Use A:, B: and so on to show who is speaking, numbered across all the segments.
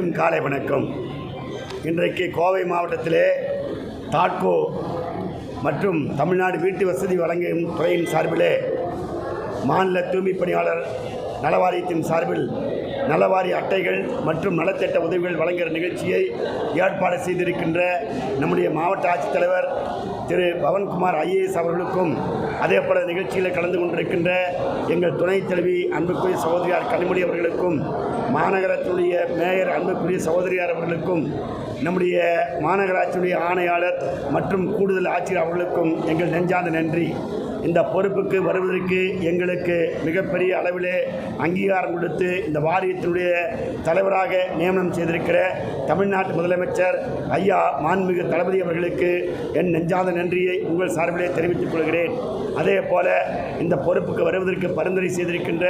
A: அனைவருக்கும் காலை வணக்கம். இன்றைக்கு கோவை மாவட்டத்திலே தாட்கோ மற்றும் தமிழ்நாடு வீட்டு வசதி வழங்கும் துறையின் சார்பிலே மாநில தூய்மைப் பணியாளர் நலவாரியத்தின் சார்பில் நலவாரிய அட்டைகள் மற்றும் நலத்திட்ட உதவிகள் வழங்குகிற நிகழ்ச்சியை ஏற்பாடு செய்திருக்கின்ற நம்முடைய மாவட்ட ஆட்சித்தலைவர் திரு பவன்குமார் ஐஏஎஸ் அவர்களுக்கும் அதே போல நிகழ்ச்சியில் கலந்து கொண்டிருக்கின்ற எங்கள் துணைத் தலைவி அன்புக்குரிய சகோதரியார் கனிமொழி அவர்களுக்கும் மாநகரத்துடைய மேயர் அன்புக்குரிய சகோதரியார் அவர்களுக்கும் நம்முடைய மாநகராட்சியுடைய ஆணையாளர் மற்றும் கூடுதல் ஆட்சியர் அவர்களுக்கும் எங்கள் நெஞ்சார்ந்த நன்றி. இந்த பொறுப்புக்கு வருவதற்கு எங்களுக்கு மிகப்பெரிய அளவிலே அங்கீகாரம் கொடுத்து இந்த வாரியத்தினுடைய தலைவராக நியமனம் செய்திருக்கிற தமிழ்நாட்டு முதலமைச்சர் ஐயா மாண்புமிகு தளபதி அவர்களுக்கு என் நெஞ்சாத நன்றியை உங்கள் சார்பிலே தெரிவித்துக் கொள்கிறேன். அதே போல இந்த பொறுப்புக்கு வருவதற்கு பரிந்துரை செய்திருக்கின்ற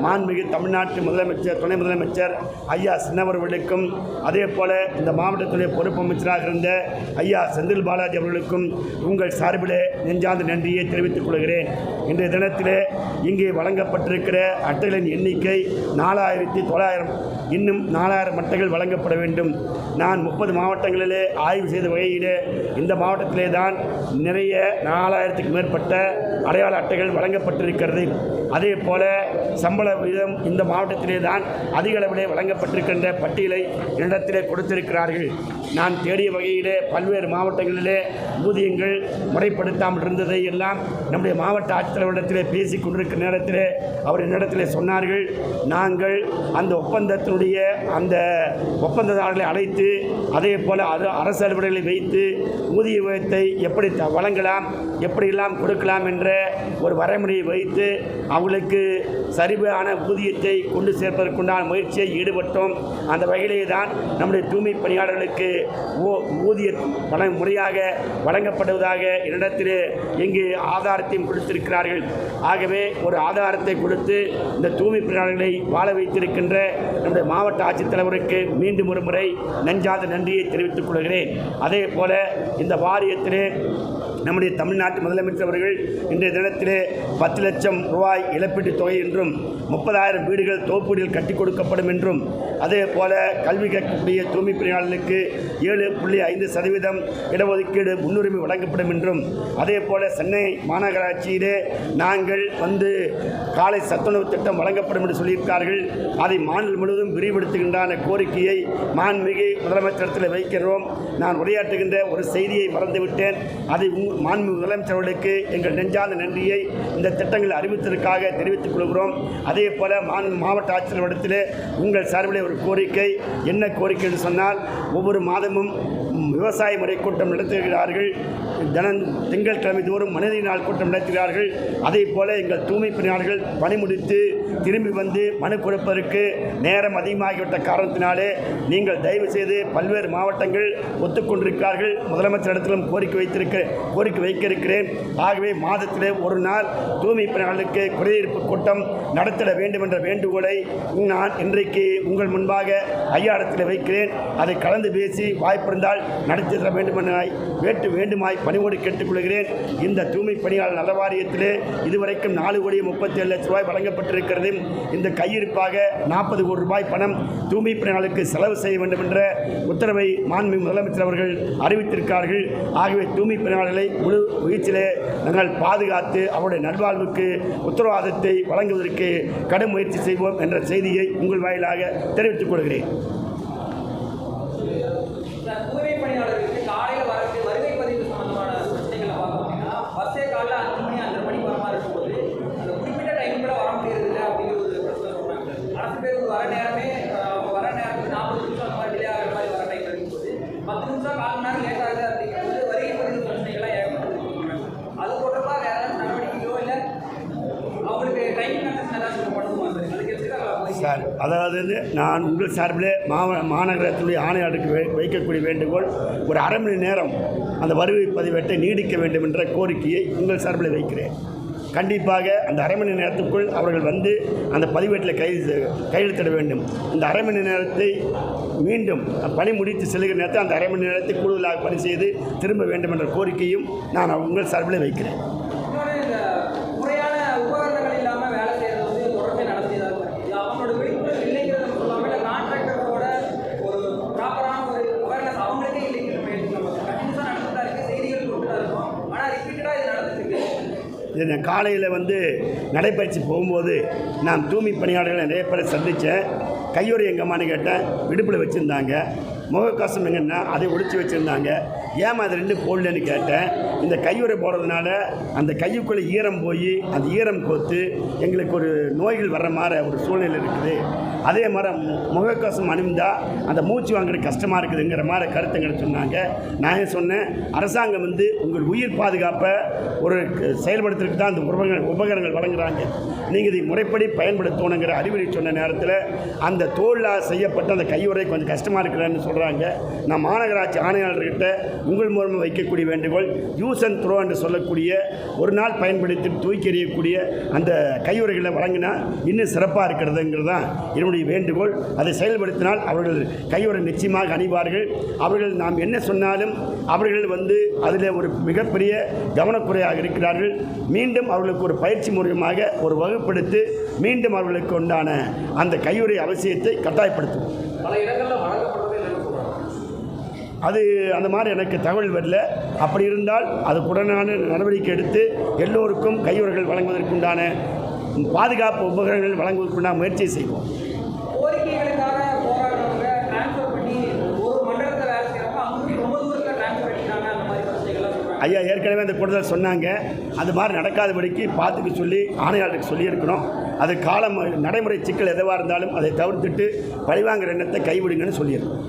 A: மாண்புமிகு தமிழ்நாட்டு முதலமைச்சர் துணை முதலமைச்சர் ஐயா சின்னவர்களுக்கும் அதே போல இந்த மாவட்டத்துடைய பொறுப்பு அமைச்சராக இருந்த ஐயா செந்தில் பாலாஜி அவர்களுக்கும் உங்கள் சார்பிலே நெஞ்சாந்த நன்றியை தெரிவித்துக் கொள்கிறேன். இன்றைய தினத்திலே இங்கே வழங்கப்பட்டிருக்கிற அட்டைகளின் எண்ணிக்கை நாலாயிரத்தி தொள்ளாயிரம். இன்னும் நாலாயிரம் அட்டைகள் வழங்கப்பட வேண்டும். நான் முப்பது மாவட்டங்களிலே ஆய்வு செய்த வகையிலே இந்த மாவட்டத்திலே தான் நிறைய நாலாயிரத்துக்கு மேற்பட்ட அடையாள அட்டைகள் வழங்கப்பட்டிருக்கிறது. அதே போல சம்பள விகிதம் இந்த மாவட்டத்திலே தான் அதிக அளவிலே வழங்கப்பட்டிருக்கின்ற பட்டியலை என்னிடத்திலே கொடுத்திருக்கிறார்கள். நான் தேடிய வகையிலே பல்வேறு மாவட்டங்களிலே ஊதியங்கள் முறைப்படுத்தாமல் இருந்ததை எல்லாம் நம்முடைய மாவட்ட ஆட்சித்தலைவரிடத்திலே பேசி கொண்டிருக்கிற நேரத்தில் அவர் என்னிடத்திலே சொன்னார்கள். நாங்கள் அந்த ஒப்பந்தத்தினுடைய அந்த ஒப்பந்ததாரர்களை அழைத்து அதே போல் அரசு அலுவலர்களை வைத்து ஊதிய உயர்த்தை எப்படி த- வழங்கலாம் எப்படியெல்லாம் கொடுக்கலாம் என்ற ஒரு வரைமுறையை வைத்து அவங்களுக்கு சரிவான ஊதியத்தை கொண்டு சேர்ப்பதற்குண்டான முயற்சியை ஈடுபட்டோம். அந்த வகையிலே தான் நம்முடைய தூய்மை பணியாளர்களுக்கு ஊ- ஊதிய வழங்க முறையாக வழங்கப்படுவதாக என்னிடத்தில் இங்கு ஆதாரத்தையும் கொடுத்திருக்கிறார்கள். ஆகவே ஒரு ஆதாரத்தை கொடுத்து இந்த தூய்மை பணியாளர்களை வாழ வைத்திருக்கின்ற நம்முடைய மாவட்ட ஆட்சித்தலைவருக்கு மீண்டும் ஒரு முறை நெஞ்சாத நன்றியை தெரிவித்துக் கொள்கிறேன். அதே போல இந்த வாரியத்திலே நம்முடைய தமிழ்நாட்டு முதலமைச்சர் அவர்கள் இன்றைய தினத்திலே பத்து லட்சம் ரூபாய் இழப்பீட்டுத் தொகை என்றும் முப்பதாயிரம் வீடுகள் தோப்பீடுகள் கட்டி கொடுக்கப்படும் என்றும் அதே போல கல்வி கற்கக்கூடிய தூய்மை பணியாளர்களுக்கு ஏழு புள்ளி ஐந்து சதவீதம் இடஒதுக்கீடு முன்னுரிமை வழங்கப்படும் என்றும் அதே போல சென்னை மாநகராட்சியிலே நாங்கள் வந்து காலை சத்துணவு திட்டம் வழங்கப்படும் என்று சொல்லியிருக்கார்கள் அதை மாநிலம் முழுவதும் விரிவுபடுத்துகின்றான கோரிக்கையை மாண்புமிகு முதலமைச்சரத்தில் வைக்கிறோம் நான் உரையாற்றுகின்ற ஒரு செய்தியை மறந்துவிட்டேன். அதை மாண்பு முதலமைச்சர்களுக்கு எங்கள் நெஞ்சார்ந்த நன்றியை இந்த திட்டங்கள் அறிவித்ததற்காக தெரிவித்துக் கொள்கிறோம். அதே போல மாவட்ட மாவட்ட ஆட்சியரிடத்திலே உங்கள் சார்பிலே ஒரு கோரிக்கை என்ன கோரிக்கை என்று சொன்னால் ஒவ்வொரு மாதம் மாதமும் விவசாய முறை கூட்டம் நடத்துகிறார்கள். தினம் திங்கட்கிழமை தோறும் மனித நாள் கூட்டம் நடத்துகிறார்கள். அதே போல எங்கள் தூய்மை பணியாளர்கள் பணி முடித்து திரும்பி வந்து மனு கொடுப்பதற்கு நேரம் அதிகமாகிவிட்ட காரணத்தினாலே நீங்கள் தயவு செய்து பல்வேறு மாவட்டங்கள் ஒத்துக்கொண்டிருக்கிறார்கள். முதலமைச்சரிடத்திலும் கோரிக்கை வைத்திருக்க கோரிக்கை வைக்க இருக்கிறேன் ஆகவே மாதத்திலே ஒரு நாள் தூய்மை பணியாளர்களுக்கு குறைதீர்ப்பு கூட்டம் நடத்திட வேண்டும் என்ற வேண்டுகோளை நான் இன்றைக்கு உங்கள் முன்பாக ஐயாடத்தில் வைக்கிறேன். அதை கலந்து பேசி வாய்ப்பிருந்தால் நடத்திட வேண்டும் என வேட்டு வேண்டுமாய் பணிவோடு கேட்டுக்கொள்கிறேன். இந்த தூய்மை பணியாளர் நல வாரியத்திலே இதுவரைக்கும் நாலு கோடி முப்பத்தி ஏழு லட்சம் ரூபாய் வழங்கப்பட்டிருக்கிறது. இந்த கையிருப்பாக நாற்பது கோடி ரூபாய் பணம் தூய்மை பணியாளர்களுக்கு செலவு செய்ய வேண்டும் என்ற உத்தரவை மாண்பு முதலமைச்சர் அவர்கள் அறிவித்திருக்கிறார்கள். ஆகவே தூய்மை பணியாளர்களை முழு முயற்சியிலே நாங்கள் பாதுகாத்து அவருடைய நல்வாழ்வுக்கு உத்தரவாதத்தை வழங்குவதற்கு கடும் முயற்சி செய்வோம் என்ற செய்தியை உங்கள் வாயிலாக தெரிவித்துக் கொள்கிறேன்
B: சார், தூய்மை பணியாளர்களுக்கு காலையில வரக்கூடிய வருகை பதிவு சம்பந்தமான பிரச்சனைகளை பார்த்தோம் அப்படின்னா பஸ்ஸே காலைல அஞ்சு மணி அஞ்சரை மணிக்கு வர மாதிரி இருக்கும்போது அந்த குறிப்பிட்ட டைம் கூட வர முடியறது இல்லை அப்படிங்கிற ஒரு பிரச்சனை சொல்றாங்க அரசு பேருந்து வர நேரமே அஹ், அவங்க வர நேரத்துக்கு நாற்பது நிமிஷம் அந்த மாதிரி டிலே ஆகிற மாதிரி வர டைம் இருக்கும்போது பத்து நிமிஷம் கால் மணி நேரம் லேட் ஆகுது அப்படிங்கிறது வரி பதிவு பிரச்சனைகள்லாம் ஏற்படுது அது தொடர்பாக வேற ஏதாவது நடவடிக்கையோ இல்லை அவங்களுக்கு டைம் கன்செஷன் ஏதாச்சும் பண்ணுமா சார்? அதுக்கு எப்படி
A: சார் அதாவது வந்து நான் உங்கள் சார்பிலே மாவ மாநகரத்துடைய ஆணையாளருக்கு வைக்கக்கூடிய வேண்டுகோள் ஒரு அரை மணி நேரம் அந்த வருகை பதிவேட்டை நீடிக்க வேண்டும் என்ற கோரிக்கையை உங்கள் சார்பில் வைக்கிறேன். கண்டிப்பாக அந்த அரை மணி நேரத்துக்குள் அவர்கள் வந்து அந்த பதிவேட்டில் கைது கையெழுத்திட வேண்டும். இந்த அரை மணி நேரத்தை மீண்டும் பணி முடித்து செல்கிற நேரத்தை அந்த அரை மணி நேரத்தை கூடுதலாக பணி செய்து திரும்ப வேண்டும் என்ற கோரிக்கையும் நான் உங்கள் சார்பில் வைக்கிறேன்
B: இன்னொரு இந்த முறையான உபகரணங்கள் இல்லாம வேலை செய்யறது வந்து தொடர்ந்து நடத்தியதாக இருக்கு இது அவங்களோட விழிப்புணர்வு இல்லைங்கிறது சொல்லாம இல்லை கான்ட்ராக்டரோட ஒரு
A: இது காலையில் வந்து நடைப்பயிற்சி போகும்போது நான் தூய்மை பணியாளர்களை நிறைய பேரை சந்தித்தேன் கையுறை எங்கம்மான்னு கேட்டேன். விடுப்பில் வச்சுருந்தாங்க. முகக்கவசம் எங்கன்னா அதை ஒழிச்சு வச்சுருந்தாங்க. ஏமா அது ரெண்டு போடலன்னு கேட்டேன். இந்த கையுறை போடுறதுனால அந்த கையுக்குள்ளே ஈரம் போய் அந்த ஈரம் கோத்து எங்களுக்கு ஒரு நோய்கள் வர்ற மாதிரி ஒரு சூழ்நிலை இருக்குது. அதே மாதிரி முகக்கவசம் அணிந்தால் அந்த மூச்சு வாங்குறது கஷ்டமாக இருக்குதுங்கிற மாதிரி கருத்துங்களை சொன்னாங்க. நான் ஏன் சொன்னேன்? அரசாங்கம் வந்து உங்கள் உயிர் பாதுகாப்பை ஒரு செயல்படுத்துறதுக்கு தான் அந்த உபகரணங்கள் உபகரணங்கள் வழங்குறாங்க. நீங்கள் இதை முறைப்படி பயன்படுத்தணுங்கிற அறிவுரை சொன்ன நேரத்தில் அந்த தோளால் செய்யப்பட்ட அந்த கையுறை கொஞ்சம் கஷ்டமாக இருக்கிறேன்னு சொல்கிறாங்க நான் மாநகராட்சி ஆணையாளர்கிட்ட உங்கள் மூலமாக வைக்கக்கூடிய வேண்டுகோள் யூஸ் அண்ட் த்ரோ என்று சொல்லக்கூடிய ஒரு நாள் பயன்படுத்தி தூக்கி எறியக்கூடிய அந்த கையுறைகளை வழங்கினா இன்னும் சிறப்பாக இருக்கிறதுங்கிறது தான் என்னுடைய வேண்டுகோள் அதை செயல்படுத்தினால் அவர்கள் கையுறை நிச்சயமாக அணிவார்கள். அவர்கள் நாம் என்ன சொன்னாலும் அவர்கள் வந்து அதில் ஒரு மிகப்பெரிய கவனக்குறையாக இருக்கிறார்கள். மீண்டும் அவர்களுக்கு ஒரு பயிற்சி மூலியமாக ஒரு வகுப்படுத்தி மீண்டும் அவர்களுக்கு உண்டான அந்த கையுறை அவசியத்தை கட்டாயப்படுத்தும் அது அந்த மாதிரி எனக்கு தகவல் வரல. அப்படி இருந்தால் அதுக்குடனான நடவடிக்கை எடுத்து எல்லோருக்கும் கையுறைகள் வழங்குவதற்குண்டான பாதுகாப்பு உபகரணங்கள் வழங்குவதற்குண்டான முயற்சியை செய்வோம்.
B: கோரிக்கைகளுக்காக போராடுறவங்க டிரான்ஸ்ஃபர் பண்ணி ஒரு மண்டலத்தில் வேலை செய்கிறவங்க அங்கே ரொம்ப தூரத்தில் டிரான்ஸ்ஃபர் பண்ணிக்கிறாங்க அந்த மாதிரி பிரச்சனைகள்லாம் சொல்கிறாங்க
A: ஐயா ஏற்கனவே அந்த கூடுதல் சொன்னாங்க. அது மாதிரி நடக்காதபடிக்கு பார்த்துக்க சொல்லி ஆணையாளருக்கு சொல்லியிருக்கிறோம் அது காலம் நடைமுறை சிக்கல் எதுவாக இருந்தாலும் அதை தவிர்த்துட்டு பழிவாங்குற எண்ணத்தை கைவிடுங்கன்னு சொல்லியிருக்கோம்.